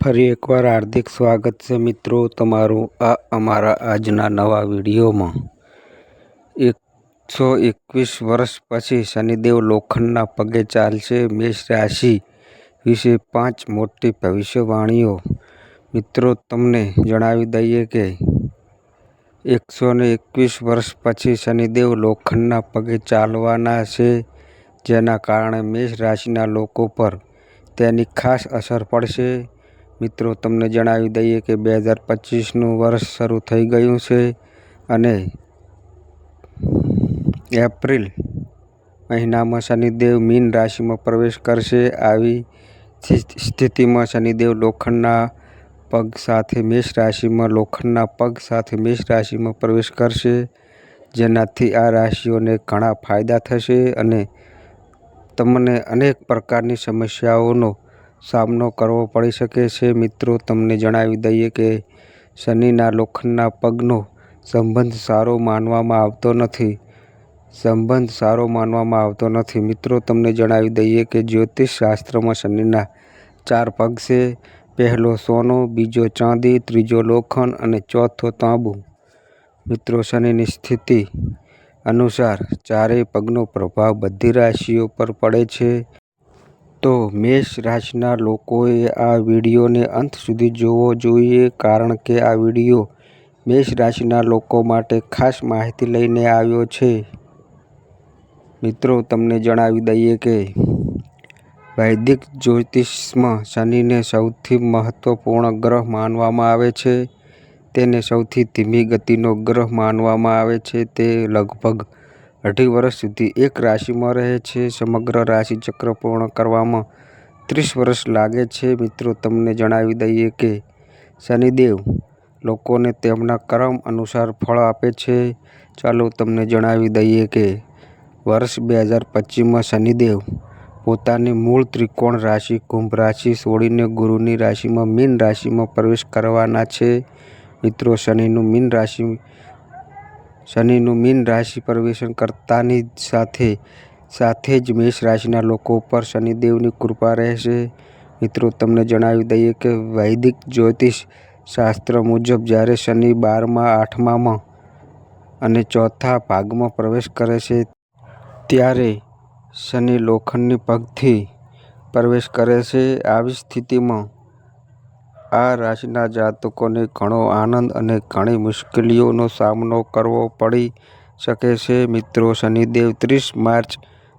ફરી એકવાર હાર્દિક સ્વાગત છે મિત્રો તમારું આ અમારા આજના નવા વિડીયોમાં. એકસો એકવીસ વર્ષ પછી શનિદેવ લોખંડના પગે ચાલશે મેષ રાશિ વિશે પાંચ મોટી ભવિષ્યવાણીઓ. મિત્રો, તમને જણાવી દઈએ કે એકસો ને એકવીસ વર્ષ પછી શનિદેવ લોખંડના પગે ચાલવાના છે, જેના કારણે મેષ રાશિના લોકો પર તેની ખાસ અસર પડશે. મિત્રો, તમને જણાવી દઈએ કે બે હજાર પચીસનું વર્ષ શરૂ થઈ ગયું છે અને એપ્રિલ મહિનામાં શનિદેવ મીન રાશિમાં પ્રવેશ કરશે. આવી સ્થિતિમાં શનિદેવ લોખંડના પગ સાથે મેષ રાશિમાં, લોખંડના પગ સાથે મેષ રાશિમાં પ્રવેશ કરશે. જેનાથી આ રાશિઓને ઘણા ફાયદા થશે અને તમને અનેક પ્રકારની સમસ્યાઓનો સામનો કરવો પડી શકે છે. મિત્રો, તમને જણાવી દઈએ કે શનિના લોખંડના પગનો સંબંધ સારો માનવામાં આવતો નથી. સંબંધ સારો માનવામાં આવતો નથી. મિત્રો, તમને જણાવી દઈએ કે જ્યોતિષ શાસ્ત્રમાં શનિના ચાર પગ છે. પહેલો સોનો, બીજો ચાંદી, ત્રીજો લોખંડ અને ચોથો તાંબુ. મિત્રો, શનિની સ્થિતિ અનુસાર ચારેય પગનો પ્રભાવ બધી રાશિઓ પર પડે છે. તો મેષ રાશિના લોકોએ આ વિડીયોને અંત સુધી જોવો જોઈએ કારણ કે આ વીડિયો મેષ રાશિના લોકો માટે ખાસ માહિતી લઈને આવ્યો છે. મિત્રો, તમને જણાવી દઈએ કે વૈદિક જ્યોતિષમાં શનિને સૌથી મહત્ત્વપૂર્ણ ગ્રહ માનવામાં આવે છે. તેને સૌથી ધીમી ગતિનો ગ્રહ માનવામાં આવે છે. તે લગભગ અઢી વર્ષ સુધી એક રાશિમાં રહે છે. સમગ્ર રાશિચક્ર પૂર્ણ કરવામાં ત્રીસ વર્ષ લાગે છે. મિત્રો, તમને જણાવી દઈએ કે શનિદેવ લોકોને તેમના કર્મ અનુસાર ફળ આપે છે. ચાલો તમને જણાવી દઈએ કે વર્ષ બે હજાર પચીસમાં શનિદેવ પોતાની મૂળ ત્રિકોણ રાશિ કુંભ રાશિ છોડીને ગુરુની રાશિમાં મીન રાશિમાં પ્રવેશ કરવાના છે. મિત્રો, શનિનું મીન રાશિ શનિનું મીન રાશિ પ્રવેશન કરતાની સાથે સાથે જ મેષ રાશિના લોકો પર શનિદેવની કૃપા રહેશે. મિત્રો, તમને જણાવી દઈએ કે વૈદિક જ્યોતિષ શાસ્ત્ર મુજબ જ્યારે શનિ બારમા, આઠમામાં અને ચોથા ભાગમાં પ્રવેશ કરે છે, ત્યારે શનિ લોખંડની પગથી પ્રવેશ કરે છે. આવી સ્થિતિમાં આ રાશિના જાતકોને ઘણો આનંદ અને ઘણી મુશ્કેલીઓનો સામનો કરવો પડી શકે છે. મિત્રો, શનિદેવ ત્રીસ માર્ચ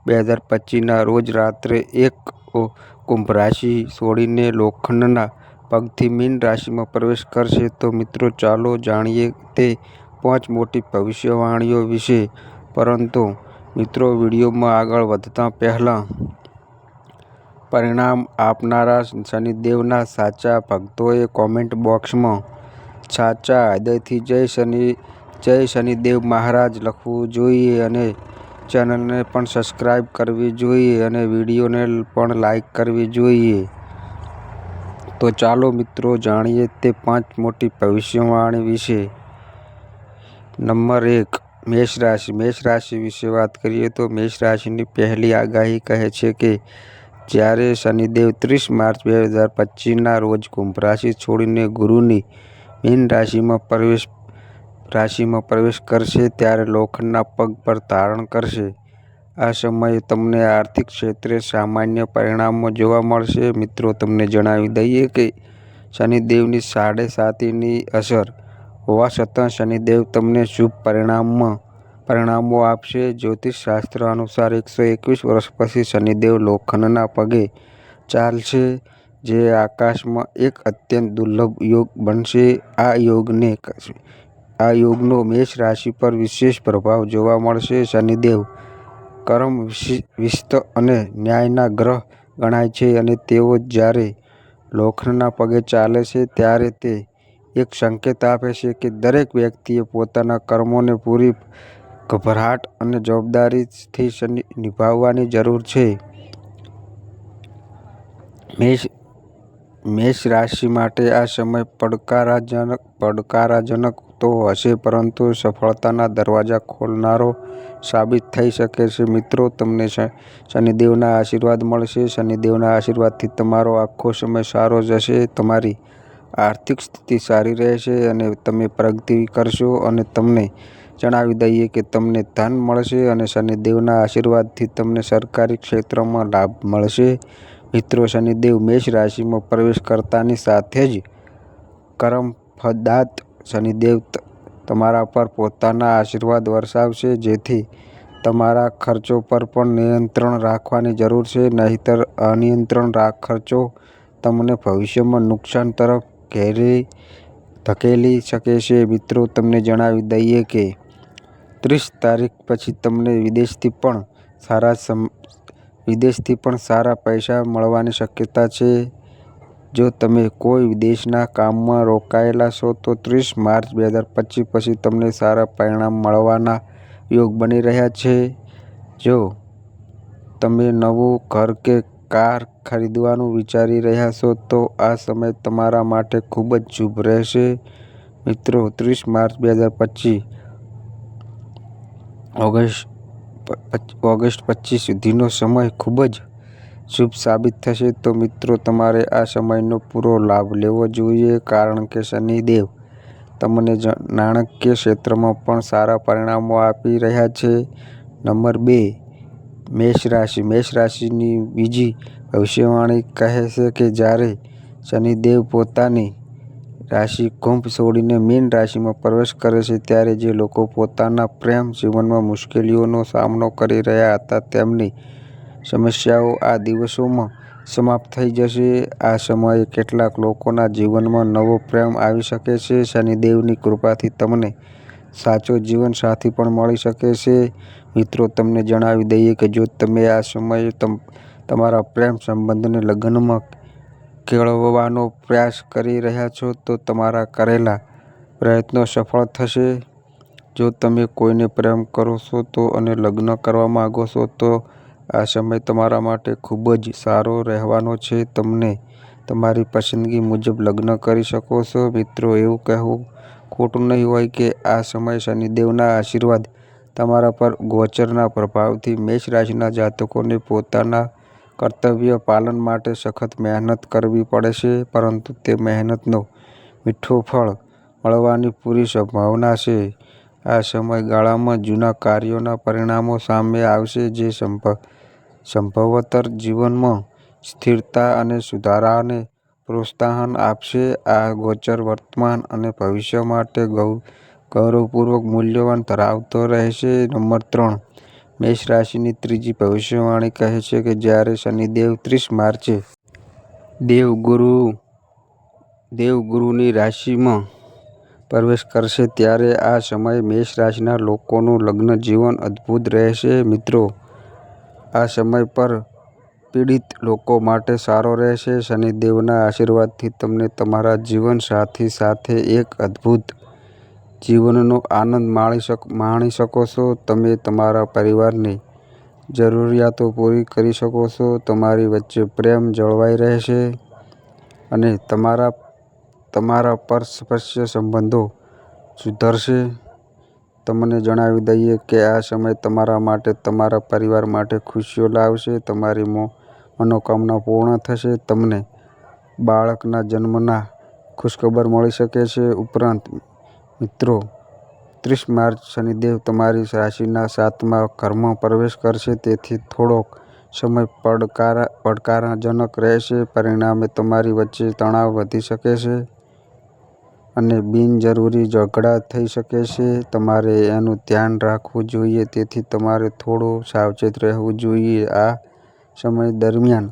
બે હજાર પચીસના રોજ રાત્રે એક કુંભ રાશિ છોડીને લોખંડના પગથી મીન રાશિમાં પ્રવેશ કરશે. તો મિત્રો, ચાલો જાણીએ તે પાંચ મોટી ભવિષ્યવાણીઓ વિશે. પરંતુ મિત્રો, વિડીયોમાં આગળ વધતા પહેલાં પરિણામ આપનારા શનિદેવના સાચા ભક્તોએ કોમેન્ટ બોક્સમાં સાચા, હૃદયથી જય શનિ, જય શનિદેવ મહારાજ લખવું જોઈએ અને ચેનલને પણ સબસ્ક્રાઈબ કરવી જોઈએ અને વિડીયોને પણ લાઈક કરવી જોઈએ. તો ચાલો મિત્રો, જાણીએ તે પાંચ મોટી ભવિષ્યવાણી વિશે. નંબર એક મેષ રાશિ મેષ રાશિ વિશે વાત કરીએ તો મેષ રાશિની પહેલી આગાહી કહે છે કે જ્યારે શનિદેવ ત્રીસ માર્ચ બે હજાર પચીસના રોજ કુંભ રાશિ છોડીને ગુરુની મીન રાશિમાં પ્રવેશ રાશિમાં પ્રવેશ કરશે ત્યારે લોખંડના પગ પર ધારણ કરશે. આ સમયે તમને આર્થિક ક્ષેત્રે સામાન્ય પરિણામો જોવા મળશે. મિત્રો, તમને જણાવી દઈએ કે શનિદેવની સાડે સાતીની અસર હોવા છતાં શનિદેવ તમને શુભ પરિણામમાં પરિણામો આપશે. જ્યોતિષ શાસ્ત્ર અનુસાર એકસો એકવીસ વર્ષ પછી શનિદેવ લોખંડના પગે ચાલશે, જે આકાશમાં એક અત્યંત દુર્લભ યોગ બનશે. આ યોગને આ યોગનો મેષ રાશિ પર વિશેષ પ્રભાવ જોવા મળશે. શનિદેવ કર્મ વિસ્ત અને ન્યાયના ગ્રહ ગણાય છે અને તેઓ જ્યારે લોખંડના પગે ચાલે છે, ત્યારે તે એક સંકેત આપે છે કે દરેક વ્યક્તિએ પોતાના કર્મોને પૂરી ગભરાટ અને જવાબદારીથી નિભાવવાની જરૂર છે. મેષ મેષ રાશિ માટે આ સમય પડકારાજનક પડકારાજનક તો હશે, પરંતુ સફળતાના દરવાજા ખોલનારો સાબિત થઈ શકે છે. મિત્રો, તમને શનિદેવના આશીર્વાદ મળશે. શનિદેવના આશીર્વાદથી તમારો આખો સમય સારો જશે. તમારી આર્થિક સ્થિતિ સારી રહેશે અને તમે પ્રગતિ કરશો અને તમને જણાવી દઈએ કે તમને ધન મળશે અને શનિદેવના આશીર્વાદથી તમને સરકારી ક્ષેત્રમાં લાભ મળશે. મિત્રો, શનિદેવ મેષ રાશિમાં પ્રવેશ કરતાની સાથે જ કરમફદાત શનિદેવ તમારા પર પોતાના આશીર્વાદ વરસાવશે, જેથી તમારા ખર્ચો પર પણ નિયંત્રણ રાખવાની જરૂર છે. નહીંતર અનિયંત્રણ ખર્ચો તમને ભવિષ્યમાં નુકસાન તરફ ઘેરી ધકેલી શકે છે. મિત્રો, તમને જણાવી દઈએ કે ત્રીસ તારીખ પછી તમને વિદેશથી પણ સારા સમ, વિદેશથી પણ સારા પૈસા મળવાની શક્યતા છે. જો તમે કોઈ વિદેશના કામમાં રોકાયેલા છો, તો ત્રીસ માર્ચ બે હજાર પચીસ પછી તમને સારા પરિણામ મળવાના યોગ બની રહ્યા છે. જો તમે નવું ઘર કે કાર ખરીદવાનું વિચારી રહ્યા છો, તો આ સમય તમારા માટે ખૂબ જ શુભ રહેશે. મિત્રો, ત્રીસ માર્ચ બે હજાર પચીસ ઓગસ્ટ ઓગસ્ટ પચીસ સુધીનો સમય ખૂબ જ શુભ સાબિત થશે. તો મિત્રો, તમારે આ સમયનો પૂરો લાભ લેવો જોઈએ, કારણ કે શનિદેવ તમને નાણાકીય ક્ષેત્રમાં પણ સારા પરિણામો આપી રહ્યા છે. નંબર બે, મેષ રાશિ. મેષ રાશિની બીજી ભવિષ્યવાણી કહે છે કે જ્યારે શનિદેવ પોતાની રાશિ કુંભ છોડીને મીન રાશિમાં પ્રવેશ કરે છે, ત્યારે જે લોકો પોતાના પ્રેમ જીવનમાં મુશ્કેલીઓનો સામનો કરી રહ્યા હતા, તેમની સમસ્યાઓ આ દિવસોમાં સમાપ્ત થઈ જશે. આ સમયે કેટલાક લોકોના જીવનમાં નવો પ્રેમ આવી શકે છે. શનિદેવની કૃપાથી તમને સાચો જીવનસાથી પણ મળી શકે છે. મિત્રો, તમને જણાવી દઈએ કે જો તમે આ સમયે તમારા પ્રેમ સંબંધને લગ્નમાં કેળવવાનો પ્રયાસ કરી રહ્યા છો, તો તમારા કરેલા પ્રયત્નો સફળ થશે. જો તમે કોઈને પ્રેમ કરો છો તો અને લગ્ન કરવા માગો છો, તો આ સમય તમારા માટે ખૂબ જ સારો રહેવાનો છે. તમને તમારી પસંદગી મુજબ લગ્ન કરી શકો છો. મિત્રો, એવું કહેવું ખોટું નહીં હોય કે આ સમય શનિદેવના આશીર્વાદ તમારા પર ગોચરના પ્રભાવથી મેષ રાશિના જાતકોને પોતાના કર્તવ્ય પાલન માટે સખત મહેનત કરવી પડે છે, પરંતુ તે મહેનતનો મીઠું ફળ મળવાની પૂરી સંભાવના છે. આ સમયગાળામાં જૂના કાર્યોના પરિણામો સામે આવશે, જે સંભવતર જીવનમાં સ્થિરતા અને સુધારાને પ્રોત્સાહન આપશે. આ ગોચર વર્તમાન અને ભવિષ્ય માટે ગૌરવપૂર્વક મૂલ્યવાન ધરાવતો રહેશે. નંબર ત્રણ મેષ રાશિની ત્રીજી ભવિષ્યવાણી કહે છે કે જ્યારે શનિદેવ ત્રીસ માર્ચે દેવગુરુ, દેવગુરુની રાશિમાં પ્રવેશ કરશે, ત્યારે આ સમયે મેષ રાશિના લોકોનું લગ્ન જીવન અદ્ભુત રહેશે. મિત્રો, આ સમય પર પીડિત લોકો માટે સારો રહેશે. શનિદેવના આશીર્વાદથી તમને તમારા જીવનસાથી સાથે એક અદ્ભુત જીવનનો આનંદ માણી શક, માણી શકો છો. તમે તમારા પરિવારની જરૂરિયાતો પૂરી કરી શકો છો. તમારી વચ્ચે પ્રેમ જળવાઈ રહેશે અને તમારા તમારા પરસ્પર સંબંધો સુધરશે. તમને જણાવી દઈએ કે આ સમય તમારા માટે, તમારા પરિવાર માટે ખુશીઓ લાવશે. તમારી મનોકામના પૂર્ણ થશે. તમને બાળકના જન્મના ખુશખબર મળી શકે છે. ઉપરાંત મિત્રો, ત્રીસ માર્ચ શનિદેવ તમારી રાશિના સાતમા ઘરમાં પ્રવેશ કરશે. તેથી થોડોક સમય પડકારજનક રહેશે. પરિણામે તમારી વચ્ચે તણાવ વધી શકે છે અને બિનજરૂરી ઝઘડા થઈ શકે છે. તમારે એનું ધ્યાન રાખવું જોઈએ. તેથી તમારે થોડું સાવચેત રહેવું જોઈએ. આ સમય દરમિયાન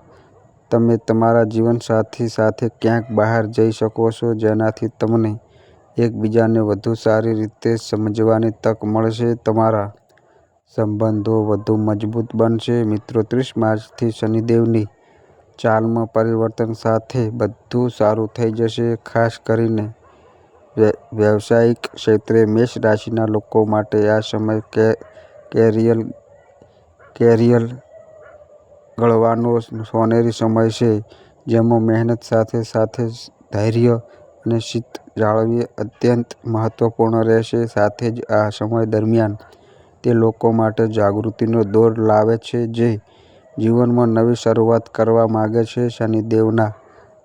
તમે તમારા જીવનસાથી સાથે ક્યાંક બહાર જઈ શકો છો, જેનાથી તમને એકબીજાને વધુ સારી રીતે સમજવાની તક મળશે, તમારા સંબંધો વધુ મજબૂત બનશે. મિત્રો, ત્રીસ માર્ચથી શનિદેવની ચાલમાં પરિવર્તન સાથે બધું સારું થઈ જશે, ખાસ કરીને વ્યવસાયિક ક્ષેત્રે મેષ રાશિના લોકો માટે આ સમય કેરિયર કેરિયર ઘડવાનો સોનેરી સમય છે, જેમાં મહેનત સાથે સાથે ધૈર્ય અને પાર્ટનરશિપ જાળવવી અત્યંત મહત્વપૂર્ણ રહેશે. સાથે જ આ સમય દરમિયાન તે લોકો માટે જાગૃતિનો દોર લાવે છે જે જીવનમાં નવી શરૂઆત કરવા માગે છે. શનિદેવના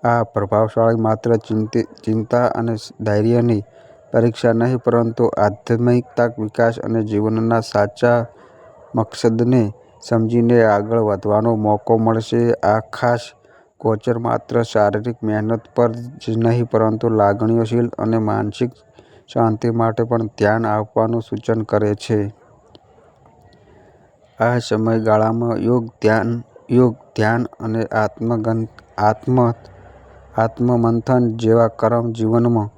આ પ્રભાવશાળી માત્ર ચિંતા અને ધૈર્યની પરીક્ષા નહીં, પરંતુ આધ્યાત્મિકતા, વિકાસ અને જીવનના સાચા મકસદને સમજીને આગળ વધવાનો મોકો મળશે. આ ખાસ ગોચર માત્ર શારીરિક મહેનત પર જ નહીં પરંતુ લાગણીશીલ અને માનસિક શાંતિ માટે પણ ધ્યાન આપવાનું સૂચન કરે છે. આ સમયગાળામાં યોગ, ધ્યાન યોગ ધ્યાન અને આત્મગન આત્મ આત્મમંથન જેવા કર્મ જીવનમાં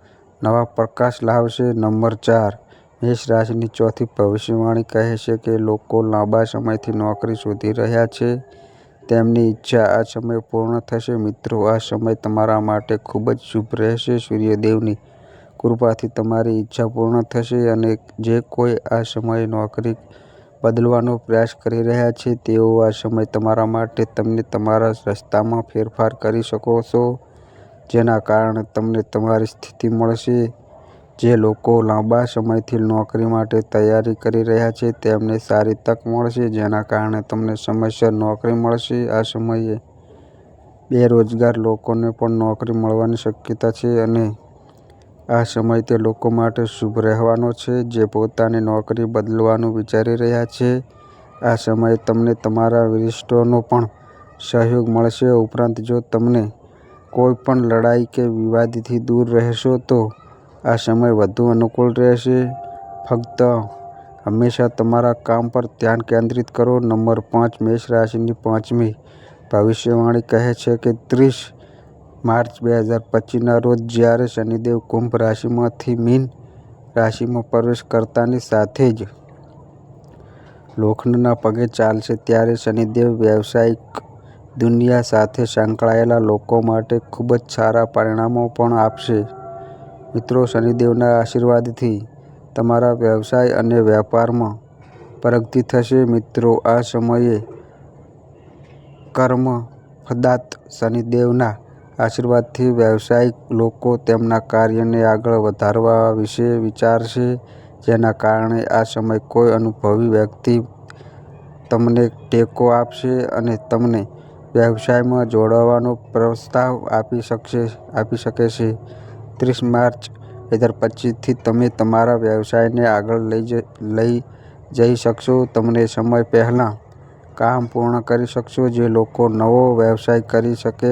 નવા પ્રકાશ લાવશે. નંબર ચાર, મેષ રાશિની ચોથી ભવિષ્યવાણી કહે છે કે લોકો લાંબા સમયથી નોકરી શોધી રહ્યા છે તેમની ઈચ્છા આ સમયે પૂર્ણ થશે. મિત્રો, આ સમય તમારા માટે ખૂબ જ શુભ રહેશે. સૂર્યદેવની કૃપાથી તમારી ઈચ્છા પૂર્ણ થશે અને જે કોઈ આ સમયે નોકરી બદલવાનો પ્રયાસ કરી રહ્યા છે તેઓ આ સમય તમારા માટે તમને તમારા રસ્તામાં ફેરફાર કરી શકો છો જેના કારણે તમને તમારી સ્થિતિ મળશે. જે લોકો લાંબા સમયથી નોકરી માટે તૈયારી કરી રહ્યા છે તેમને સારી તક મળશે જેના કારણે તમને સમયસર નોકરી મળશે. આ સમયે બેરોજગાર લોકોને પણ નોકરી મળવાની શક્યતા છે અને આ સમય તે લોકો માટે શુભ રહેવાનો છે જે પોતાની નોકરી બદલવાનું વિચારી રહ્યા છે. આ સમયે તમને તમારા વરિષ્ઠોનો પણ સહયોગ મળશે. ઉપરાંત, જો તમને કોઈ પણ લડાઈ કે વિવાદથી દૂર રહેશો તો આ સમય વધુ અનુકૂળ રહેશે. ફક્ત હંમેશા તમારા કામ પર ધ્યાન કેન્દ્રિત કરો. નંબર પાંચ, મેષ રાશિની પાંચમી ભવિષ્યવાણી કહે છે કે ત્રીસ માર્ચ બે હજાર પચીસના રોજ જ્યારે શનિદેવ કુંભ રાશિમાંથી મીન રાશિમાં પ્રવેશ કરતાની સાથે જ લોખંડના પગે ચાલશે ત્યારે શનિદેવ વ્યવસાયિક દુનિયા સાથે સંકળાયેલા લોકો માટે ખૂબ જ સારા પરિણામો પણ આપશે. મિત્રો, શનિદેવના આશીર્વાદથી તમારા વ્યવસાય અને વ્યાપારમાં પ્રગતિ થશે. મિત્રો, આ સમયે કર્મ ફદાત શનિદેવના આશીર્વાદથી વ્યવસાયિક લોકો તેમના કાર્યને આગળ વધારવા વિશે વિચારશે જેના કારણે આ સમય કોઈ અનુભવી વ્યક્તિ તમને ટેકો આપશે અને તમને વ્યવસાયમાં જોડાવાનો પ્રસ્તાવ આપી શકશે આપી શકે છે. ત્રીસ માર્ચ બે હજાર પચીસથી તમે તમારા વ્યવસાયને આગળ લઈ જઈ શકશો. તમને સમય પહેલાં કામ પૂર્ણ કરી શકશો. જે લોકો નવો વ્યવસાય કરી શકે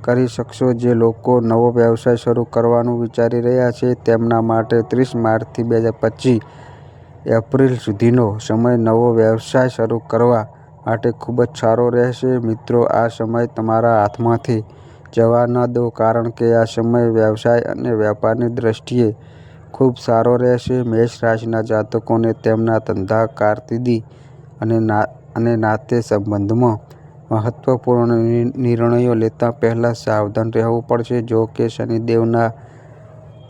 કરી શકશો. જે લોકો નવો વ્યવસાય શરૂ કરવાનું વિચારી રહ્યા છે તેમના માટે ત્રીસ માર્ચથી બે હજાર પચીસ એપ્રિલ સુધીનો સમય નવો વ્યવસાય શરૂ કરવા માટે ખૂબ જ સારો રહેશે. મિત્રો, આ સમય તમારા હાથમાંથી જવા ન દો કારણ કે આ સમય વ્યવસાય અને વેપારની દ્રષ્ટિએ ખૂબ સારો રહેશે. મેષ રાશિના જાતકોને તેમના ધંધા, કારકિર્દી અને ના અને નાતે સંબંધમાં મહત્વપૂર્ણ નિર્ણયો લેતા પહેલાં સાવધાન રહેવું પડશે. જો કે,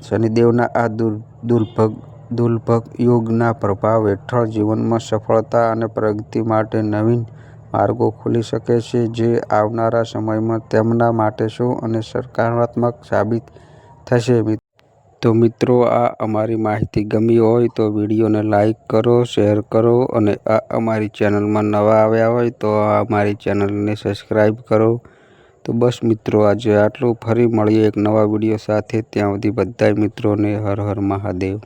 શનિદેવના આ દુર્ભગ દુર્ભગ યોગના પ્રભાવ હેઠળ જીવનમાં સફળતા અને પ્રગતિ માટે નવીન માર્ગો ખુલી શકે છે જે આવનારા સમયમાં તેમના માટે શું અને સકારાત્મક સાબિત થશે. તો મિત્રો આ અમારી માહિતી ગમી હોય તો વિડીયોને લાઈક કરો, શેર કરો અને આ અમારી ચેનલમાં નવા આવ્યા હોય તો આ અમારી ચેનલને સબસ્ક્રાઈબ કરો. તો બસ મિત્રો આજે આટલું. ફરી મળીએ એક નવા વીડિયો સાથે ત્યાં સુધી બધાય મિત્રોને હર હર મહાદેવ.